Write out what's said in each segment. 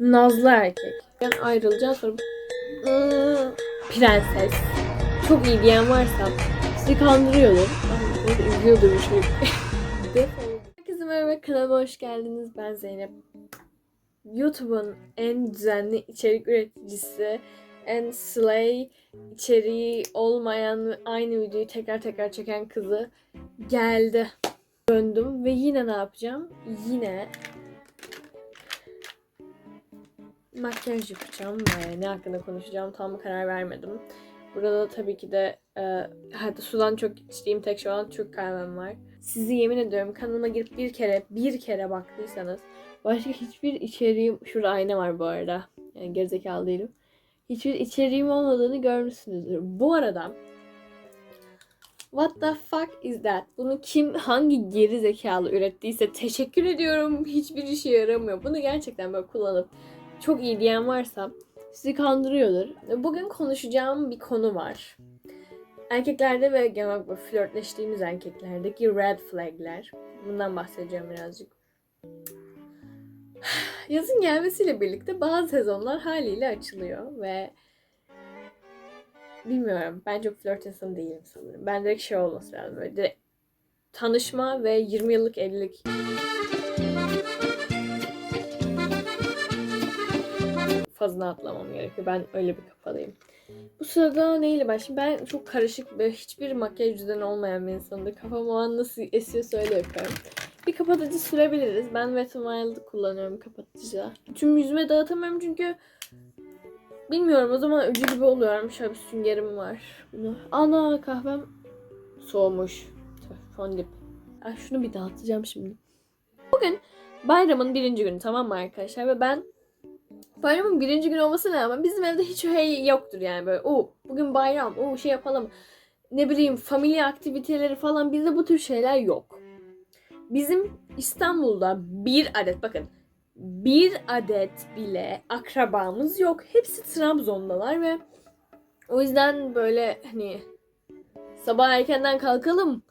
Nazlı erkek. Ben ayrılacağım sonra "Hmm, prenses. Çok iyi diyen varsa sizi kandırıyordur. Ama üzüyordur bu şey. Herkese merhaba kanalıma hoş geldiniz. Ben Zeynep. YouTube'un en düzenli içerik üreticisi, en slay içeriği olmayan aynı videoyu tekrar tekrar çeken kızı geldi. Döndüm ve yine ne yapacağım? Yine makyaj yapacağım ve ne hakkında konuşacağım tam karar vermedim. Burada da tabii ki de e, hatta sudan çok içtiğim tek şey olan Türk kahvem var. Sizi yemin ediyorum kanalıma girip bir kere bir kere baktıysanız başka hiçbir içeriğim şurada ayna var bu arada. Yani gerizekalı değilim. Hiçbir içeriğim olmadığını görmüşsünüzdür. Bu arada What the fuck is that? Bunu kim hangi geri zekalı ürettiyse teşekkür ediyorum. Hiçbir işe yaramıyor. Bunu gerçekten böyle kullanıp çok iyi diyen varsa sizi kandırıyordur. Bugün konuşacağım bir konu var. Erkeklerde ve genel olarak flörtleştiğimiz erkeklerdeki red flagler. Bundan bahsedeceğim birazcık. Yazın gelmesiyle birlikte bazı sezonlar haliyle açılıyor ve bilmiyorum ben çok flört insanı değilim sanırım. Ben direkt şey olması lazım böyle direkt tanışma ve 20 yıllık evlilik fazla atlamam gerekiyor. Ben öyle bir kafadayım. Bu sırada neyle başlayayım? Ben çok karışık ve hiçbir makyaj düzeni olmayan bir insanımdır. Kafam o an nasıl esiyorsa öyle yapıyorum. Bir kapatıcı sürebiliriz. Ben Wet n Wild'ı kullanıyorum kapatıcıda. Tüm yüzüme dağıtamıyorum çünkü bilmiyorum o zaman öcü gibi oluyorum. Şöyle bir süngerim var. Bunu. Ana kahvem soğumuş. Fondip. Ay şunu bir dağıtacağım şimdi. Bugün bayramın birinci günü tamam mı arkadaşlar? Ve ben Bayramın birinci günü olmasına rağmen bizim evde hiç hey yoktur yani böyle. O bugün bayram, o şey yapalım. Ne bileyim familya aktiviteleri falan bizde bu tür şeyler yok. Bizim İstanbul'da bir adet bakın bir adet bile akrabamız yok. Hepsi Trabzon'dalar ve o yüzden böyle hani sabah erkenden kalkalım,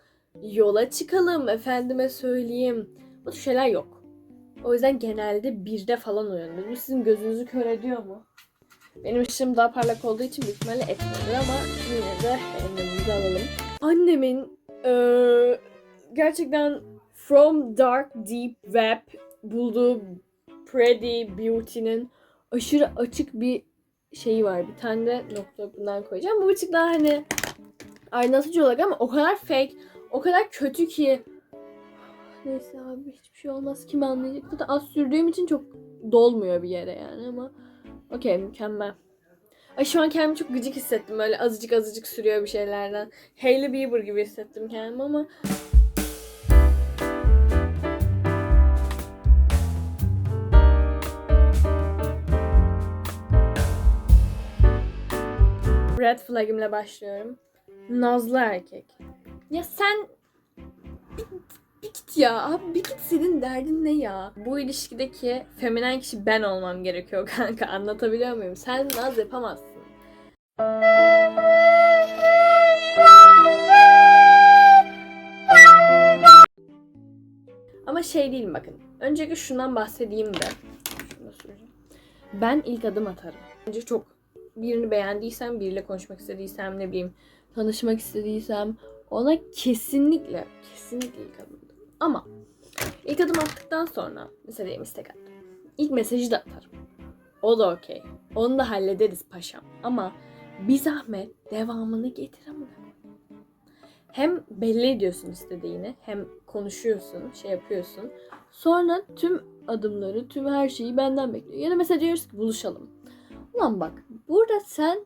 yola çıkalım, efendime söyleyeyim. Bu tür şeyler yok. O yüzden genelde birde falan uyanıyoruz. Bu sizin gözünüzü kör ediyor mu? Benim ışığım daha parlak olduğu için büyük ihtimalle etmiyor ama yine de önlemimizi alalım. Annemin eee, gerçekten From Dark Deep Web bulduğu Pretty Beauty'nin aşırı açık bir şeyi var. Bir tane de nokta bundan koyacağım. Bu tık daha hani aydınlatıcı olarak ama o kadar fake, o kadar kötü ki Neyse abi hiçbir şey olmaz. Kim anlayacak? Zaten az sürdüğüm için çok dolmuyor bir yere yani ama okey mükemmel. Ay şu an kendimi çok gıcık hissettim. Böyle azıcık azıcık sürüyor bir şeylerden. Hailey Bieber gibi hissettim kendimi ama Red flag'imle başlıyorum. Nazlı erkek. Ya sen ya. Abi bir git senin derdin ne ya? Bu ilişkideki feminen kişi ben olmam gerekiyor kanka. Anlatabiliyor muyum? Sen naz yapamazsın. Ama şey değilim bakın. Öncelikle şundan bahsedeyim de. Ben ilk adım atarım. Önce çok birini beğendiysem, biriyle konuşmak istediysem, ne bileyim tanışmak istediysem ona kesinlikle, kesinlikle ilk adımdır. Ama ilk adım attıktan sonra mesela diyelim istek attım. İlk mesajı da atarım. O da okey. Onu da hallederiz paşam. Ama bir zahmet devamını getir. Hem belli ediyorsun istediğini, hem konuşuyorsun, şey yapıyorsun. Sonra tüm adımları, tüm her şeyi benden bekliyor. Ya da mesela diyoruz ki buluşalım. Ulan bak burada sen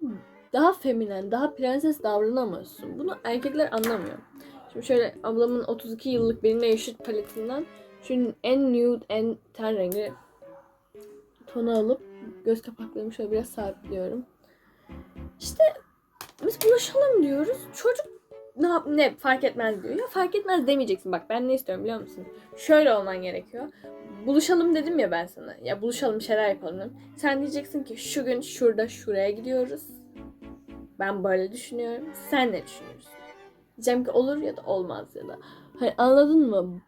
daha feminen, daha prenses davranamıyorsun. Bunu erkekler anlamıyor. Şimdi şöyle ablamın 32 yıllık benimle yaşıt paletinden şunun en nude, en ten rengi tonu alıp göz kapaklarımı şöyle biraz sabitliyorum. İşte biz buluşalım diyoruz. Çocuk ne, ne fark etmez diyor. Ya fark etmez demeyeceksin. Bak ben ne istiyorum biliyor musun? Şöyle olman gerekiyor. Buluşalım dedim ya ben sana. Ya buluşalım şeyler yapalım dedim. Sen diyeceksin ki şu gün şurada şuraya gidiyoruz. Ben böyle düşünüyorum. Sen ne düşünüyorsun? Diyeceğim ki olur ya da olmaz ya da. Hani anladın mı?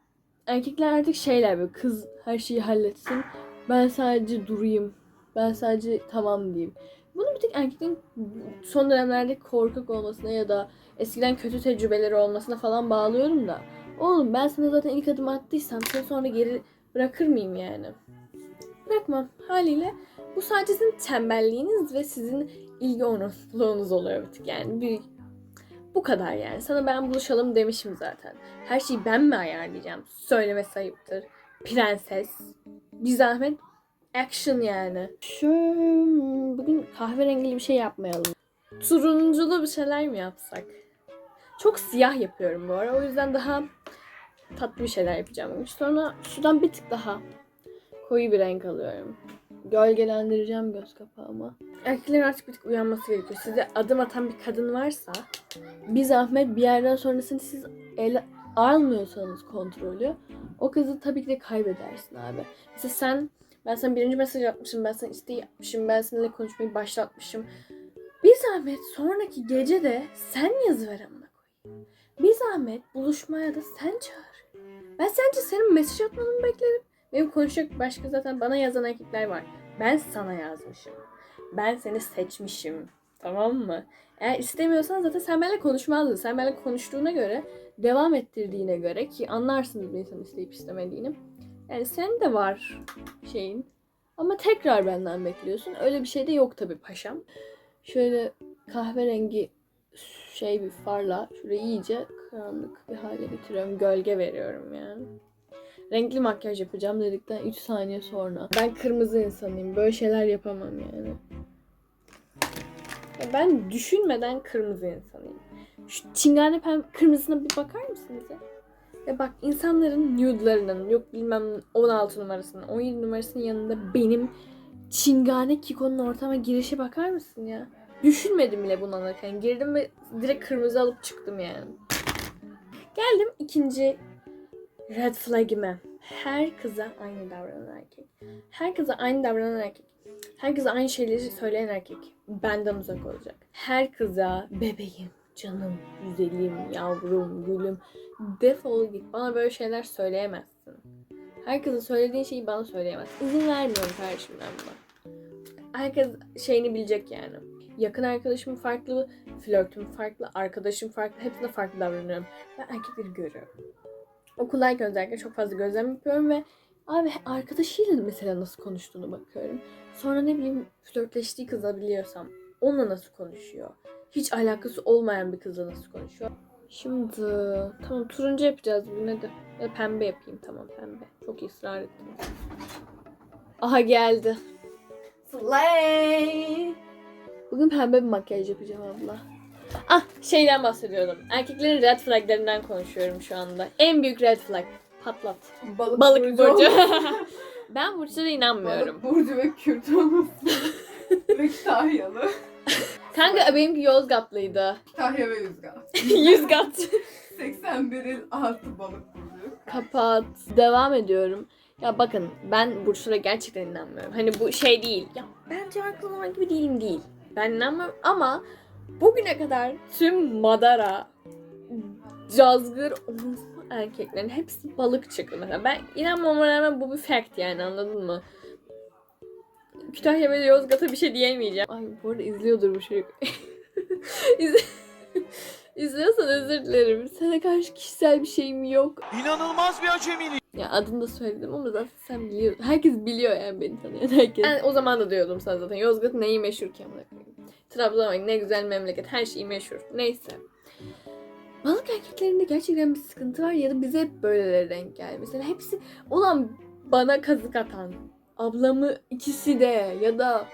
Erkekler artık şeyler böyle kız her şeyi halletsin. Ben sadece durayım Ben sadece tamam diyeyim. Bunu bir tek erkeklerin son dönemlerde korkak olmasına ya da eskiden kötü tecrübeleri olmasına falan bağlıyorum da. Oğlum ben sana zaten ilk adım attıysam seni sonra geri bırakır mıyım yani? Bırakmam. Haliyle bu sadece sizin tembelliğiniz ve sizin ilgi unutluğunuz oluyor bir tık yani. Bir, bu kadar yani. Sana ben buluşalım demişim zaten. Her şeyi ben mi ayarlayacağım? Söylemesi ayıptır. Prenses. Bir zahmet action yani. Şu bugün kahverengili bir şey yapmayalım. Turunculu bir şeyler mi yapsak? Çok siyah yapıyorum bu ara. O yüzden daha tatlı bir şeyler yapacağım. Sonra şuradan bir tık daha koyu bir renk alıyorum. Gölgelendireceğim göz kapağımı. Erkeklerin artık bir tık uyanması gerekiyor. Size adım atan bir kadın varsa bir zahmet bir yerden sonrasını siz ele almıyorsanız kontrolü o kızı tabii ki de kaybedersin abi. Mesela sen ben sana birinci mesaj atmışım, ben sana isteği yapmışım, ben seninle konuşmayı başlatmışım. Bir zahmet sonraki gece de sen yazıver amına koyayım. Bir zahmet buluşmaya da sen çağır. Ben sence senin mesaj atmanı beklerim. Benim konuşacak başka zaten bana yazan erkekler var. Ben sana yazmışım. Ben seni seçmişim. Tamam mı? Eğer istemiyorsan zaten sen benimle konuşmazdın. Sen benimle konuştuğuna göre, devam ettirdiğine göre ki anlarsınız bir insanın isteyip istemediğini. Yani senin de var şeyin. Ama tekrar benden bekliyorsun. Öyle bir şey de yok tabii paşam. Şöyle kahverengi şey bir farla şurayı iyice karanlık bir hale getiriyorum. Gölge veriyorum yani. Renkli makyaj yapacağım dedikten 3 saniye sonra. Ben kırmızı insanıyım. Böyle şeyler yapamam yani. Ya ben düşünmeden kırmızı insanıyım. Şu çingane pembe kırmızısına bir bakar mısınız ya? Ya bak insanların nude'larının yok bilmem 16 numarasının 17 numarasının yanında benim çingane Kiko'nun ortama girişe bakar mısın ya? Düşünmedim bile bunu alırken. Girdim ve direkt kırmızı alıp çıktım yani. Geldim ikinci red flag'ime. Her kıza aynı davranan erkek. Her kıza aynı davranan erkek. Her kıza aynı şeyleri söyleyen erkek. Benden uzak olacak. Her kıza bebeğim, canım, güzelim, yavrum, gülüm. Defol git. Bana böyle şeyler söyleyemezsin. Herkese söylediğin şeyi bana söyleyemezsin. İzin vermiyorum kardeşim ben buna. Herkes şeyini bilecek yani. Yakın arkadaşım farklı, flörtüm farklı, arkadaşım farklı. Hepsine farklı davranıyorum. Ben erkekleri görüyorum. Okuldayken özellikle çok fazla gözlem yapıyorum ve abi arkadaşıyla mesela nasıl konuştuğunu bakıyorum. Sonra ne bileyim flörtleştiği kızla biliyorsam onunla nasıl konuşuyor. Hiç alakası olmayan bir kızla nasıl konuşuyor. Şimdi tamam turuncu yapacağız bugün hadi. Ya da pembe yapayım tamam pembe. Çok ısrar ettim. Aha geldi. Slay. Bugün pembe bir makyaj yapacağım abla. Ah şeyden bahsediyordum. Erkeklerin red flaglerinden konuşuyorum şu anda. En büyük red flag. Patlat. Balık, Balık burcu. olması. ben burçlara inanmıyorum. Balık burcu ve Kürt olması. ve Kütahyalı. Kanka benimki Yozgatlıydı. Kütahya ve Yozgat. Yüzgat. 81 il altı balık burcu. Kapat. Devam ediyorum. Ya bakın ben burçlara gerçekten inanmıyorum. Hani bu şey değil. Ya bence haklı olan gibi değilim değil. Ben inanmıyorum ama bugüne kadar tüm Madara, Cazgır, Omuzlu erkeklerin hepsi balık çıktı mesela. Ben inanmama rağmen bu bir fact yani anladın mı? Kütahya ve Yozgat'a bir şey diyemeyeceğim. Ay bu arada izliyordur bu çocuk. İz- İzliyorsan özür dilerim. Sana karşı kişisel bir şeyim yok. İnanılmaz bir acemilik. Ya adını da söyledim ama zaten sen biliyorsun. Herkes biliyor yani beni tanıyan herkes. Ben o zaman da diyordum sana zaten. Yozgat neyi meşhur ki amına koyayım. Trabzon ne güzel memleket. Her şeyi meşhur. Neyse. Balık erkeklerinde gerçekten bir sıkıntı var ya da bize hep böyleleri denk geldi. Mesela hepsi olan bana kazık atan. Ablamı ikisi de ya da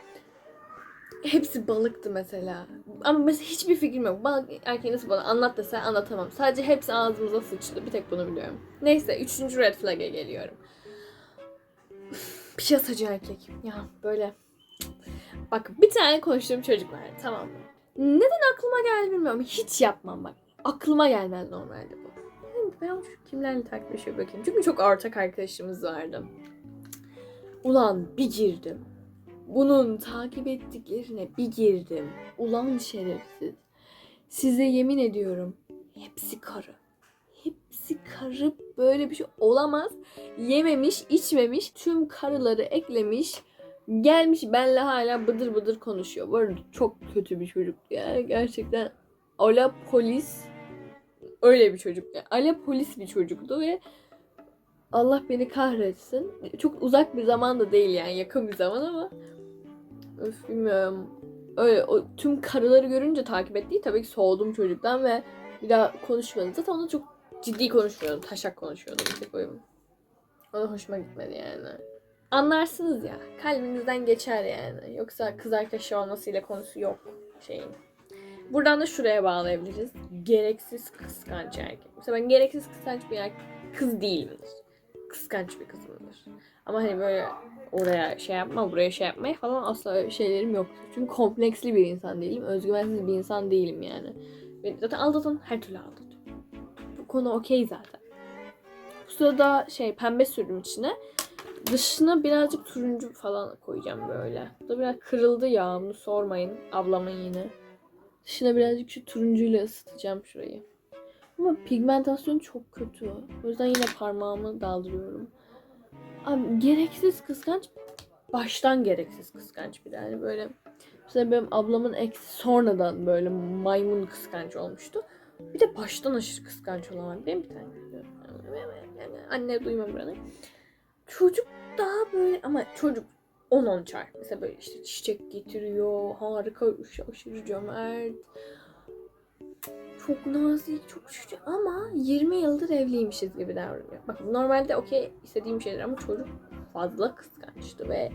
hepsi balıktı mesela. Ama mesela hiçbir fikrim yok. Balık erkeği nasıl balık anlat desen anlatamam. Sadece hepsi ağzımıza sıçtı. Bir tek bunu biliyorum. Neyse üçüncü red flag'e geliyorum. Piyasacı erkek. Ya böyle. Bak bir tane konuştuğum çocuk var tamam mı? Neden aklıma geldi bilmiyorum. Hiç yapmam bak. Aklıma gelmez normalde bu. Ben şu kimlerle takip bakayım. Çünkü çok ortak arkadaşımız vardı. Ulan bir girdim. Bunun takip ettiklerine bir girdim. Ulan şerefsiz. Size yemin ediyorum. Hepsi karı. Hepsi karı böyle bir şey olamaz. Yememiş, içmemiş, tüm karıları eklemiş. Gelmiş benle hala bıdır bıdır konuşuyor. Bu arada çok kötü bir çocuk yani gerçekten. Ala polis öyle bir çocuk. Yani. Ala polis bir çocuktu ve Allah beni kahretsin. Çok uzak bir zaman da değil yani yakın bir zaman ama öf bilmiyorum. Öyle o, tüm karıları görünce takip ettiği tabii ki soğudum çocuktan ve bir daha konuşmadım. Zaten onunla çok ciddi konuşmuyordum. Taşak konuşuyordum. Bir koyayım. O da hoşuma gitmedi yani. Anlarsınız ya. Kalbinizden geçer yani. Yoksa kız arkadaşı olmasıyla konusu yok şeyin. Buradan da şuraya bağlayabiliriz. Gereksiz kıskanç erkek. Mesela ben gereksiz kıskanç bir erkek kız değilimdir. Kıskanç bir kızımdır. Ama hani böyle oraya şey yapma, buraya şey yapmaya falan asla şeylerim yok. Çünkü kompleksli bir insan değilim. Özgüvensiz bir insan değilim yani. Beni zaten aldatan her türlü aldatıyor. Bu konu okey zaten. Bu sırada şey pembe sürdüm içine. Dışına birazcık turuncu falan koyacağım böyle. Bu da biraz kırıldı ya bunu sormayın. Ablamın yine. Dışına birazcık şu turuncuyla ısıtacağım şurayı. Ama pigmentasyon çok kötü. O yüzden yine parmağımı daldırıyorum. Abi gereksiz kıskanç. Baştan gereksiz kıskanç bir de. Hani böyle mesela benim ablamın eksi sonradan böyle maymun kıskanç olmuştu. Bir de baştan aşırı kıskanç olan var. Benim bir tane. Anne duyma buranı. Çocuk daha böyle ama çocuk 10-10 çar. Mesela böyle işte çiçek getiriyor. Harika, aşırı cömert. Çok nazik, çok çocuk ama 20 yıldır evliymişiz gibi davranıyor. Bak normalde okey istediğim şeyler ama çocuk fazla kıskançtı ve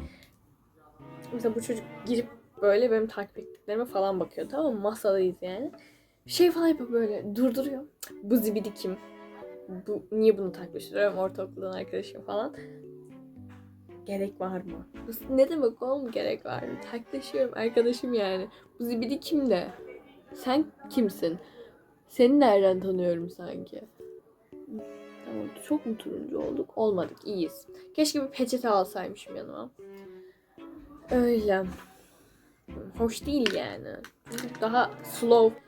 mesela bu çocuk girip böyle benim takip ettiklerime falan bakıyor tamam mı? Masadayız yani. Şey falan yapıyor böyle durduruyor. Bu zibidi kim? Bu, niye bunu takip ediyorum? Ortaokuldan arkadaşım falan. Gerek var mı? Ne demek oğlum gerek var mı? Taklaşıyorum arkadaşım yani. Bu zibidi kim? Sen kimsin? Seni nereden tanıyorum sanki? Tamam çok mu turuncu olduk? Olmadık iyiyiz. Keşke bir peçete alsaymışım yanıma. Öyle. Hoş değil yani. Daha slow.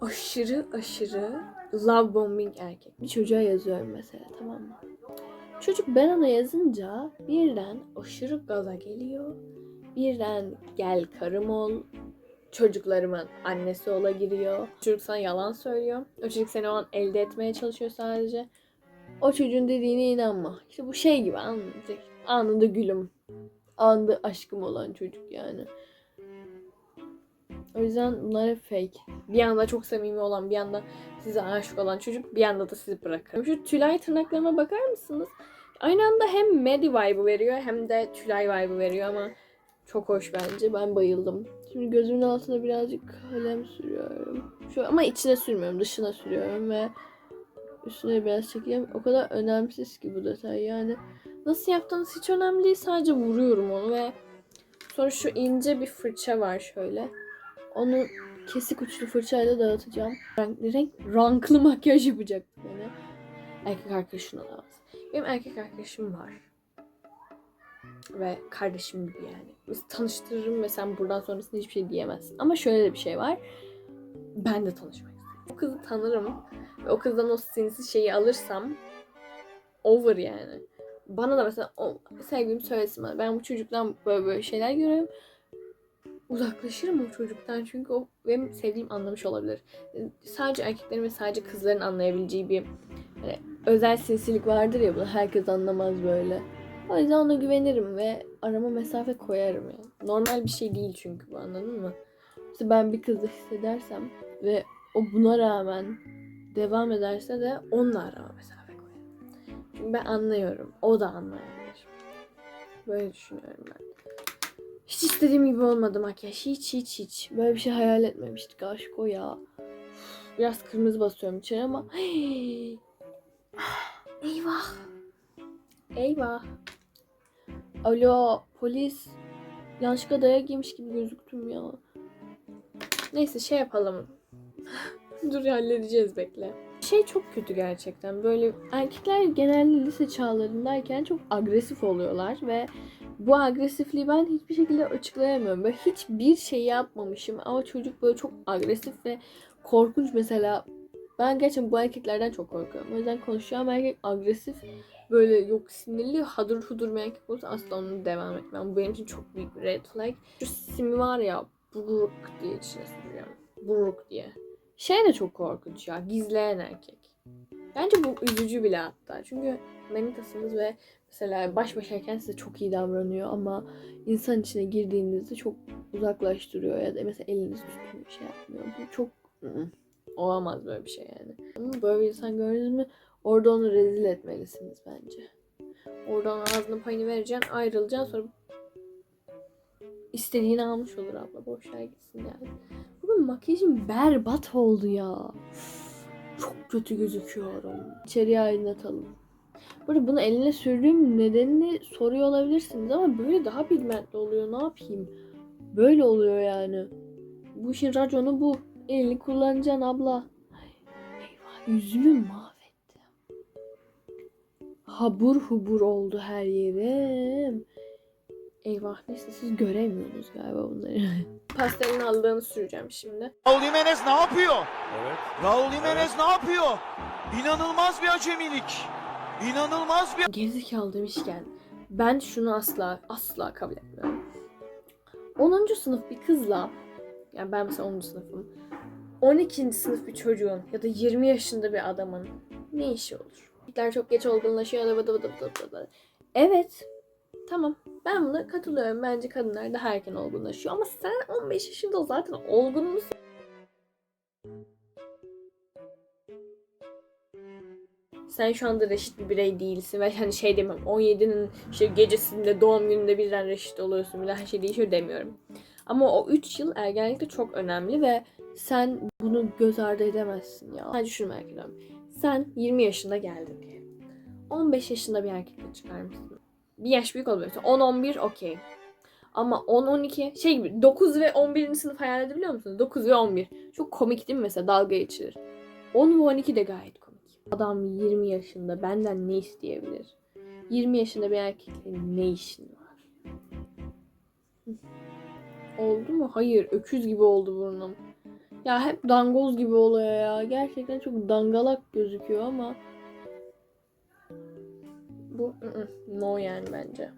Aşırı aşırı love bombing erkek. Bir çocuğa yazıyorum mesela tamam mı? Çocuk ben ona yazınca birden aşırı gaza geliyor. Birden gel karım ol. Çocuklarımın annesi ola giriyor. Çocuk sana yalan söylüyor. O çocuk seni o an elde etmeye çalışıyor sadece. O çocuğun dediğine inanma. İşte bu şey gibi anlayacak. Anında gülüm. Anında aşkım olan çocuk yani. O yüzden bunlar hep fake. Bir anda çok samimi olan, bir anda size aşık olan çocuk bir anda da sizi bırakır. Şu Tülay tırnaklarıma bakar mısınız? Aynı anda hem Maddie vibe'ı veriyor hem de Tülay vibe'ı veriyor ama çok hoş bence. Ben bayıldım. Şimdi gözümün altına birazcık kalem sürüyorum. Şu ama içine sürmüyorum, dışına sürüyorum ve üstüne biraz çekeyim. O kadar önemsiz ki bu detay. Yani nasıl yaptığınız hiç önemli değil. Sadece vuruyorum onu ve sonra şu ince bir fırça var şöyle. Onu kesik uçlu fırçayla dağıtacağım. Renkli renk, ranklı makyaj yapacaktım yani. Erkek arkadaşına da az. Benim erkek arkadaşım var. Ve kardeşim gibi yani. Biz tanıştırırım ve sen buradan sonrasında hiçbir şey diyemezsin. Ama şöyle de bir şey var. Ben de tanışmak istiyorum. O kızı tanırım. Ve o kızdan o sinsi şeyi alırsam over yani. Bana da mesela o sevgilim söylesin bana. Ben bu çocuktan böyle böyle şeyler görüyorum uzaklaşırım o çocuktan çünkü o benim sevdiğim anlamış olabilir. Sadece erkeklerin ve sadece kızların anlayabileceği bir hani özel sinsilik vardır ya bunu herkes anlamaz böyle. O yüzden ona güvenirim ve arama mesafe koyarım yani. Normal bir şey değil çünkü bu anladın mı? İşte ben bir kızı hissedersem ve o buna rağmen devam ederse de onunla arama mesafe koyarım. Çünkü ben anlıyorum. O da anlayabilir. Böyle düşünüyorum ben. Hiç istediğim gibi olmadı makyaj. Hiç hiç hiç. Böyle bir şey hayal etmemiştik aşk o ya. Biraz kırmızı basıyorum içeri ama. Eyvah. Eyvah. Alo polis. Yanlışlıkla dayak yemiş gibi gözüktüm ya. Neyse şey yapalım. Dur halledeceğiz bekle. Şey çok kötü gerçekten. Böyle erkekler genelde lise çağlarındayken çok agresif oluyorlar ve bu agresifliği ben hiçbir şekilde açıklayamıyorum. Böyle hiçbir şey yapmamışım ama çocuk böyle çok agresif ve korkunç mesela. Ben gerçekten bu erkeklerden çok korkuyorum. O yüzden konuşacağım erkek agresif böyle yok sinirli hadır hudur bir erkek olursa asla onu devam etmem. Bu benim için çok büyük bir red flag. Şu simi var ya buruk diye içine sürüyorum. Buruk diye. Şey de çok korkunç ya gizleyen erkek. Bence bu üzücü bile hatta. Çünkü manitasınız ve mesela baş başayken size çok iyi davranıyor ama insan içine girdiğinizde çok uzaklaştırıyor ya da mesela elinizi tutmuyor şey yapmıyor. Bu çok ı-ı, olamaz böyle bir şey yani. Ama böyle bir insan gördünüz mü orada onu rezil etmelisiniz bence. Oradan ağzının payını vereceksin ayrılacaksın sonra istediğini almış olur abla boş ver gitsin yani. Bugün makyajım berbat oldu ya. Çok kötü gözüküyorum. İçeriye aydınlatalım. Burada bunu eline sürdüğüm nedenini soruyor olabilirsiniz ama böyle daha pigmentli oluyor. Ne yapayım? Böyle oluyor yani. Bu işin raconu bu. Elini kullanacaksın abla. Eyvah yüzümü mahvettim. Habur hubur oldu her yerim. Eyvah neyse siz göremiyorsunuz galiba bunları. Pastelin aldığını süreceğim şimdi. Raul Jimenez ne yapıyor? Evet. Raul Jimenez ne yapıyor? İnanılmaz bir acemilik. İnanılmaz bir Gerizekalı demişken ben şunu asla asla kabul etmiyorum. 10. sınıf bir kızla yani ben mesela 10. sınıfım 12. sınıf bir çocuğun ya da 20 yaşında bir adamın ne işi olur? Erkekler çok geç olgunlaşıyor da vıdı vıdı vıdı vıdı. Evet tamam ben buna katılıyorum. Bence kadınlar daha erken olgunlaşıyor ama sen 15 yaşında zaten olgun musun? Sen şu anda reşit bir birey değilsin ve hani şey demem 17'nin işte gecesinde doğum gününde birden reşit oluyorsun bile her şey değişiyor demiyorum. Ama o 3 yıl ergenlikte çok önemli ve sen bunu göz ardı edemezsin ya. Sadece şunu merak ediyorum. Sen 20 yaşında geldin diyelim. 15 yaşında bir erkekle çıkar mısın? Bir yaş büyük olabilir. 10-11 okey. Ama 10-12 şey gibi 9 ve 11. sınıf hayal edebiliyor musunuz? 9 ve 11. Çok komik değil mi mesela dalga geçilir. 10 ve 12 de gayet komik. Adam 20 yaşında benden ne isteyebilir? 20 yaşında bir erkekle ne işin var? Oldu mu? Hayır. Öküz gibi oldu burnum. Ya hep dangoz gibi oluyor ya. Gerçekten çok dangalak gözüküyor ama bu no yani bence.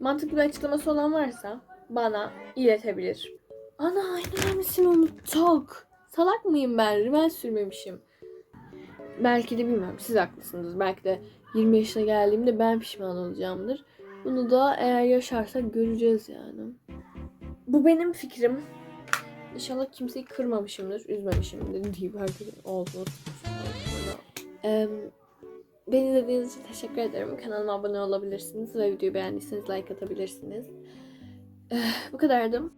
Mantıklı bir açıklaması olan varsa bana iletebilir. Ana en önemlisini unuttuk. Salak mıyım ben? Rimel sürmemişim. Belki de bilmiyorum siz haklısınız. Belki de 20 yaşına geldiğimde ben pişman olacağımdır. Bunu da eğer yaşarsak göreceğiz yani. Bu benim fikrim. İnşallah kimseyi kırmamışımdır, üzmemişimdir deyip herkesin ağzına Eee Beni izlediğiniz için teşekkür ederim. Kanalıma abone olabilirsiniz ve videoyu beğendiyseniz like atabilirsiniz. Eh, bu kadardı.